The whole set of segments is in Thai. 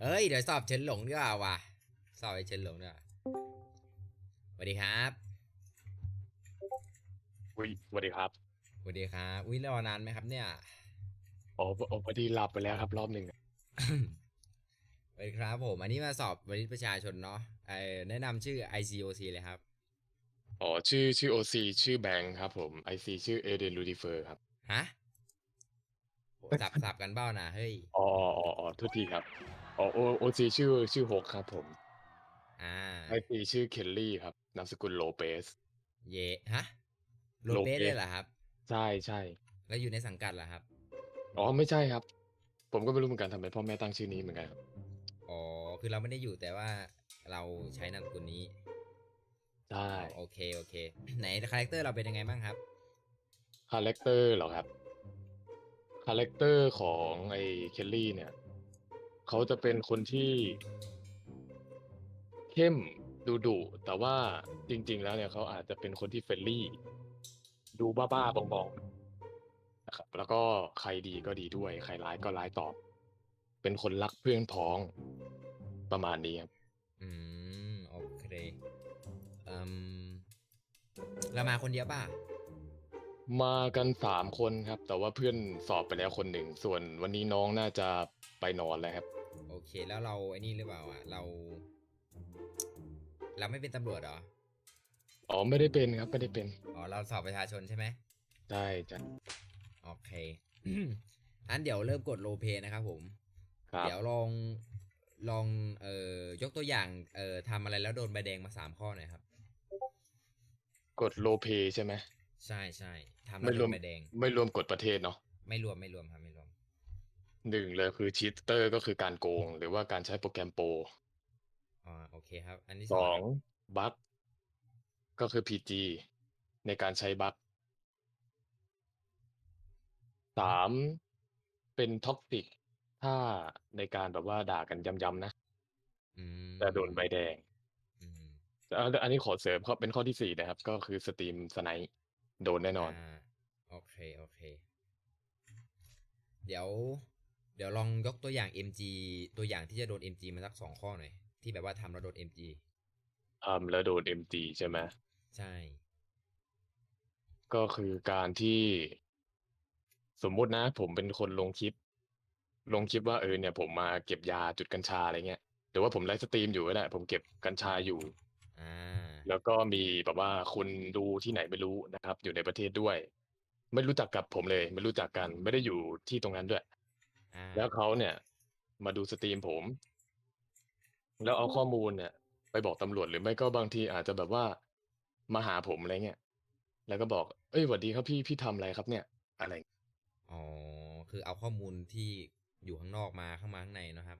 เอ้ย เดี๋ยวสอบเฉินหลงดีกว่าว่ะ สอบไอ้เฉินหลงดีกว่าสวัสดีครับอุ้ยสวัสดีครับสวัสดีครับอุ้ยรอนานไหมครับ เนี่ยอ๋ออ๋อพอดีหลับไปแล้วครับรอบหนึ่งสวัสดีครับผม อันนี้มาสอบวันนี้ประชาชนเนาะเออแนะนำชื่อ ICOC เลยครับอ๋อชื่อชื่อโอซีชื่อแบงค์ครับผมไอซีชื่อเอเดนลูดิเฟอร์ครับฮะโห สับสับกันเบ้านะเฮ้ยอ๋ออ๋ออ๋อโทุกทีครับอ๋อโอโอซีชื่อชื่อฮกครับผม อ่าไอซีชื่อเคลลี่ครับนามสกุลโลเปสเยฮะโลโลเปเปสสเลยเหรอครับ ใช่ใช่แล้วอยู่ในสังกัดเหรอครับอ๋อไม่ใช่ครับ ผมก็ไม่รู้เหมือนกันทำไมพ่อแม่ตั้งชื่อนี้เหมือนกันครับอ๋อคือเราไม่ได้อยู่แต่ว่าเราใช้นามสกุลนี้ใช่อ๋อโอเคโอเค ไหนคาแรคเตอร์เราเป็นยังไงบ้างครับคาแรคเตอร์เหรอครับคาแรคเตอร์ของไอเคลลี่เนี่ย เขาจะเป็นคนที่เข้มดุดุแต่ว่าจริง ๆ แล้วเนี่ยเขาอาจจะเป็นคนที่เฟรนลี่ ดูบ้าๆบองๆนะครับ แล้วก็ใครดีก็ดีด้วย ใครร้ายก็ร้ายตอบ เป็นคนรักเพื่อนพ้องประมาณนี้ครับอืม โอเคอืมเรามาคนเดียวป่ะ มากันสามคนครับ แต่ว่าเพื่อนสอบไปแล้วคนหนึ่ง ส่วนวันนี้น้องน่าจะไปนอนแล้วครับ โอเค แล้วเราไอ้นี่หรือเปล่าอะ เรา เราไม่เป็นตำรวจเหรอ อ๋อไม่ได้เป็นครับไม่ได้เป็น อ๋อเราสอบประชาชนใช่ไหมใช่จ้ะโอเคอันเดี๋ยวเริ่มกดโลเพนะครับผม ครับ เดี๋ยวลองลองเอ่อยกตัวอย่างเอ่อทำอะไรแล้วโดนใบแดงมาสามข้อหน่อยครับ กดโลเพใช่ไหม ใช่ใช่ทำไม่แล้วรโดวมนใบแดง ไม่รวมกฎประเทศเนาะไม่รวมไม่รวมครับไม่รวมหนึ่งเลยคือชีตเตอร์ก็คือการโกง หรือว่าการใช้โปรแกรมโปรอ๋อโอเคครับ อันที่สสอองงบัคก็คือ PG ในการใช้บัคสามเป็นท็อกซิกถ้าในการแบบว่าด่ากันย้ำๆนะอืมจะโดนใบแดงอืมแต่อันอันนี้ขอเสริมเขาเป็นข้อที่สี่นะครับ ก็คือสตรีมสไนป์ โดนแน่นอนาโอเคโอเค เดี๋ยว เดี๋ยวลองยกตัวอย่าง MG ตัวอย่างที่จะโดน MG มาสักสองข้อหน่อย ที่แบบว่าทำแล้วโดน MG ทำแล้วโดน MG ใช่ไหมใช่ ก็คือการที่สมมุตินะ ผมเป็นคนลงคลิป ลงคลิปว่าเออเนี่ย ผมมาเก็บยาจุดกัญชาอะไรเงี้ยหรือว่าผมไลฟ์สตรีมอยู่ก็ได้ผมเก็บกัญชาอยู่อ่า แล้วก็มีแบบว่าคุณดูที่ไหนไม่รู้นะครับ อยู่ในประเทศด้วย ไม่รู้จักกับผมเลย ไม่รู้จักกัน ไม่ได้อยู่ที่ตรงนั้นด้วยอ่าแล้วเขาเนี่ย มาดูสตรีมผม แล้วเอาข้อมูลเนี่ย ไปบอกตำรวจหรือไม่ก็บางทีอาจจะแบบว่ามาหาผมอะไรเงี้ยแล้วก็บอก เอ้ยสวัสดีครับพี่พี่ทำอะไรครับเนี่ย อะไรอ๋อคือเอาข้อมูลที่อยู่ข้างนอกมาเข้ามาข้างในนะครับ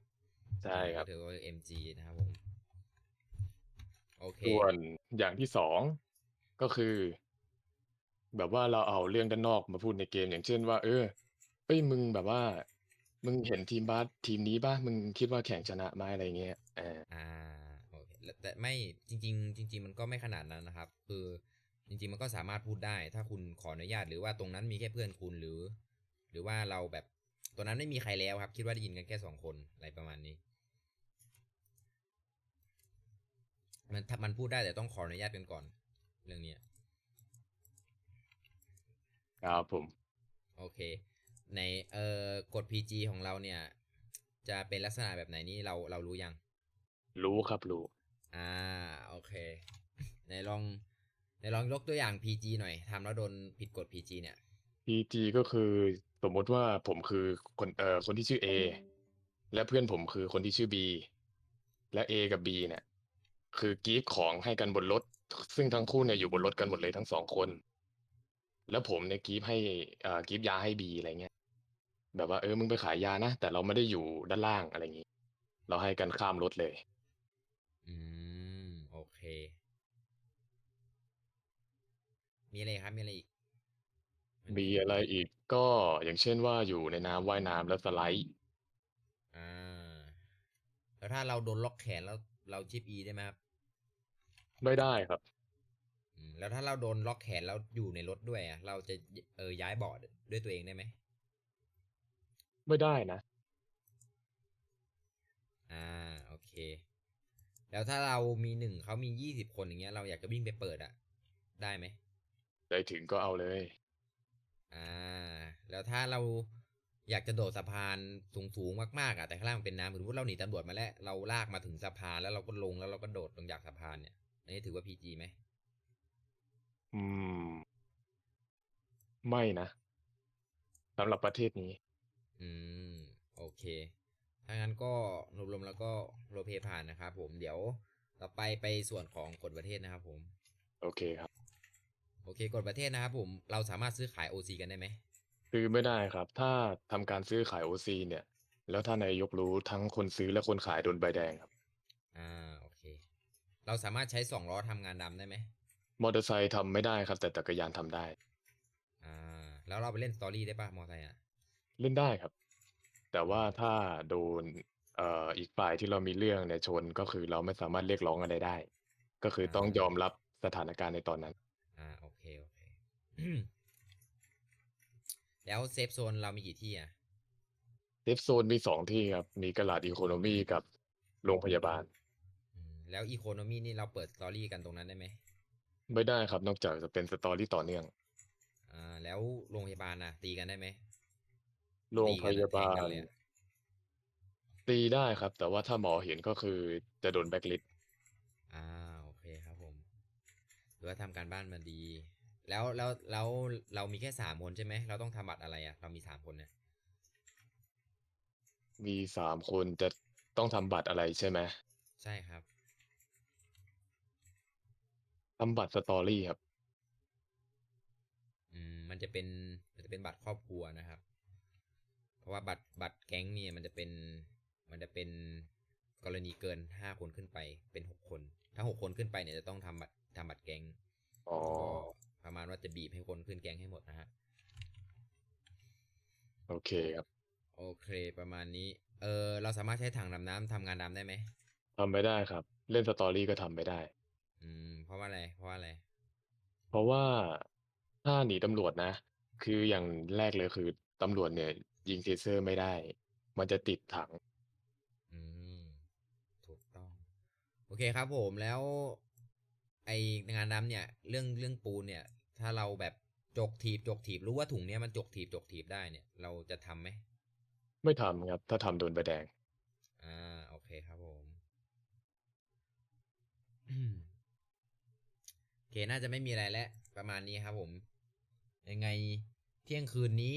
ใช่ครับก็ถือว่า MG นะครับผม โอเคส่วนอย่างที่สองก็คือ แบบว่าเราเอาเรื่องด้านนอกมาพูดในเกม อย่างเช่นว่า เออเอ้ยมึงแบบว่า มึงเห็นทีมบาสทีมนี้ป่ะมึงคิดว่าแข่งชนะไหมอะไรเงี้ยเอออ่าโอเคแล้วแต่ไม่จริง ๆ จริง ๆ มันก็ไม่ขนาดนั้นนะครับ คือจริง ๆ มันก็สามารถพูดได้ ถ้าคุณขออนุญาตหรือว่าตรงนั้นมีแค่เพื่อนคุณหรือ หรือว่าเราแบบตรงนั้นไม่มีใครแล้วครับ คิดว่าได้ยินกันแค่สองคนอะไรประมาณนี้ มันถ้ามันพูดได้แต่ต้องขออนุญาตกันก่อน เรื่องเนี้ยครับผม โอเค ในเอ่อกฎ PG ของเราเนี่ย จะเป็นลักษณะแบบไหนนี่เราเรารู้ยัง รู้ครับรู้ อ่า โอเคไหนลองไหนลองยกตัวอย่าง PG หน่อยทำแล้วโดนผิดกฎ PG เนี่ย PG ก็คือสมมติว่าผมคือคนเอ่อคนที่ชื่อ A และเพื่อนผมคือคนที่ชื่อ B และ A กับ B เนี่ย คือกีฟของให้กันบนรถ ซึ่งทั้งคู่เนี่ยอยู่บนรถกันหมดเลยทั้งสองคน แล้วผมเนี่ยกีฟให้อ่ากีฟยาให้ B อะไรเงี้ยแบบว่าเออมึงไปขายยานะแต่เราไม่ได้อยู่ด้านล่างอะไรอย่างงี้ เราให้กันข้ามรถเลย อืม โอเค มีอะไรครับ มีอะไรอีกนมีอะไรอีกก็อย่างเช่นว่าอยู่ในน้ำว่ายน้ำแล้วสไลด์ อ่า แล้วถ้าเราโดนล็อกแขนแล้ว เราชิป E ได้ไหมครับ ไม่ได้ครับอืมแล้วถ้าเราโดนล็อกแขนแล้วอยู่ในรถด้วยอะ เราจะเออย้ายเบาะด้วยตัวเองได้ไหม ไม่ได้นะ อ่า โอเค แล้วถ้าเรามีหนึ่งเขามียี่สิบคนอย่างเงี้ย เราอยากจะวิ่งไปเปิดอะได้ไหมใจถึงก็เอาเลย อ่า แล้วถ้าเรา อยากจะโดดสะพานสูงๆมากๆอะแต่ข้างล่างมันเป็นน้ำสมมติเราหนีตำรวจมาแล้วเราลากมาถึงสะพานแล้วเราก็ลงแล้วเราก็โดดลงจากสะพานเนี่ย อันนี้ถือว่าพีจีไหมอืม ไม่นะสำหรับประเทศนี้ อืม โอเคถ้างั้นก็รวมๆแล้วก็โรลเพลย์ผ่านนะครับผมเดี๋ยวต่อไปไปส่วนของกฎประเทศนะครับผม โอเคครับ โอเคกฎประเทศนะครับผมเราสามารถซื้อขาย OC กันได้ไหม ซื้อไม่ได้ครับ ถ้าทำการซื้อขายโอซีเนี่ย แล้วถ้านายกรู้ทั้งคนซื้อและคนขายโดนใบแดงครับ อ่าโอเค เราสามารถใช้สองล้อทำงานดำได้ไหมมอเตอร์ไซค์ทำไม่ได้ครับ แต่จักรยานทำได้ อ่า แล้วเราไปเล่นสตอรี่ได้ป่ะมอไซค์อะ เล่นได้ครับ แต่ว่าถ้าโดนเอ่ออีกฝ่ายที่เรามีเรื่องเนี่ยชนก็คือเราไม่สามารถเรียกร้องอะไรได้ ก็คือต้องยอมรับสถานการณ์ในตอนนั้น อ่าโอเคโอเค แล้วเซฟโซนเรามีกี่ที่อะเซฟโซนมีสองที่ครับ มีกระลาดอีโคโนมีกับโรงพยาบาล อืมแล้วอีโคโนมีนี่เราเปิดสตอรี่กันตรงนั้นได้ไหมไม่ได้ครับ นอกจากจะเป็นสตอรี่ต่อเนื่อง อ่าแล้วโรงพยาบาลนะตีกันได้ไหมโรงพยาบาตีกันลเลยอะตีได้ครับ แต่ว่าถ้าหมอเห็นก็คือจะโดนแบล็คลิสต์อ่าโอเคครับผมหรือว่าทำการบ้านมาดี แล้วแล้วแล้วเรามีแค่สามคนใช่ไหม เราต้องทำบัตรอะไรอะเรามีสามคนเนี่ยมีสามคนจะต้องทำบัตรอะไรใช่ไหมใช่ครับ ทำบัตรสตอรี่ครับ อืมมันจะเป็นมันจะเป็นบัตรครอบครัวนะครับ เพราะว่าบัตรบัตรแก๊งเนี่ยมันจะเป็นมันจะเป็นกรณีเกินห้าคนขึ้นไปเป็นหกคน ถ้าหกคนขึ้นไปเนี่ยจะต้องทำบัตรทำบัตรแก๊งอ๋อก็ ประมาณว่าจะบีบให้คนขึ้นแก๊งให้หมดนะฮะ โอเคครับ โอเค ประมาณนี้ เออเราสามารถใช้ถังดำน้ำทำงานดำได้ไหมทำไม่ได้ครับ เล่นสตอรี่ก็ทำไม่ได้ อืม เพราะว่าอะไร เพราะว่าอะไร เพราะว่าถ้าหนีตำรวจนะ คืออย่างแรกเลยคือตำรวจเนี่ย ยิงเทเซอร์ไม่ได้ มันจะติดถัง อืม ถูกต้อง โอเคครับผมแล้ว ไองานดำเนี่ย เรื่องเรื่องปูนเนี่ย ถ้าเราแบบจกถีบจกถีบรู้ว่าถุงเนี้ยมันจกถีบจกถีบได้เนี่ย เราจะทำไหมไม่ทำครับ ถ้าทำโดนใบแดง อ่า โอเคครับผมโอเคน่าจะไม่มีอะไรแล้วประมาณนี้ครับ ผม ยังไงเที่ยงคืนนี้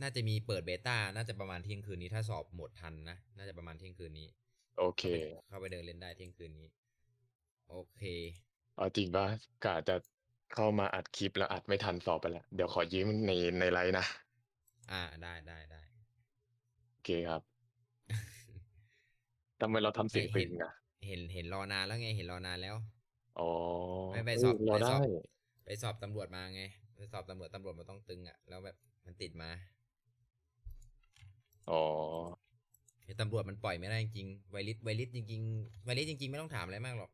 น่าจะมีเปิดเบต้า น่าจะประมาณเที่ยงคืนนี้ถ้าสอบหมดทันนะน่าจะประมาณเที่ยงคืนนี้ โอเค เข้าไปเดินเล่นได้เที่ยงคืนนี้ โอเค เอาจริงปะกะจะเข้ามาอัดคลิปแล้วอัดไม่ทันสอบไปแล้วเดี๋ยวขอยืมในในไลน์นะ อ่าได้ได้ได้โอเคครับทำไมเราทำเสียงเห็ตึนงอะเห็นเห็นรอนานแล้วไงเห็นรอนานแล้วอ๋อไม่ไปเฮ้ยสอบรอไปสได้อบไปสอบตำรวจมาไงไปสอบตำรวจตำรวจมันต้องตึงอะแล้วแบบมันติดมาอ๋อไอ้ตำรวจมันปล่อยไม่ได้จริงๆไวริสไวริสจริงๆไวริสจริง ๆ ไม่ต้องถามอะไรมากหรอก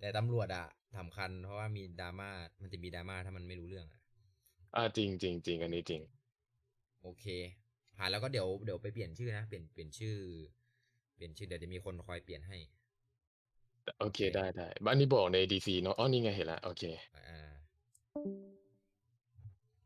แต่ตำรวจอะสำคัญ เพราะว่ามีดราม่ามันจะมีดราม่าถ้ามันไม่รู้เรื่องอะอ่าจริงจริงจริงอันนี้จริง โอเคผ่านแล้วก็เดี๋ยวเดี๋ยวไปเปลี่ยนชื่อนะเปลี่ยนเปลี่ยนชื่อ เปลี่ยนชื่อเดี๋ยวจะมีคนคอยเปลี่ยนให้ โอเคได้ได้บ้านนี้บอกในดีซีเนาะอ๋อนี่ไงเห็นแล้วโอเค อ่า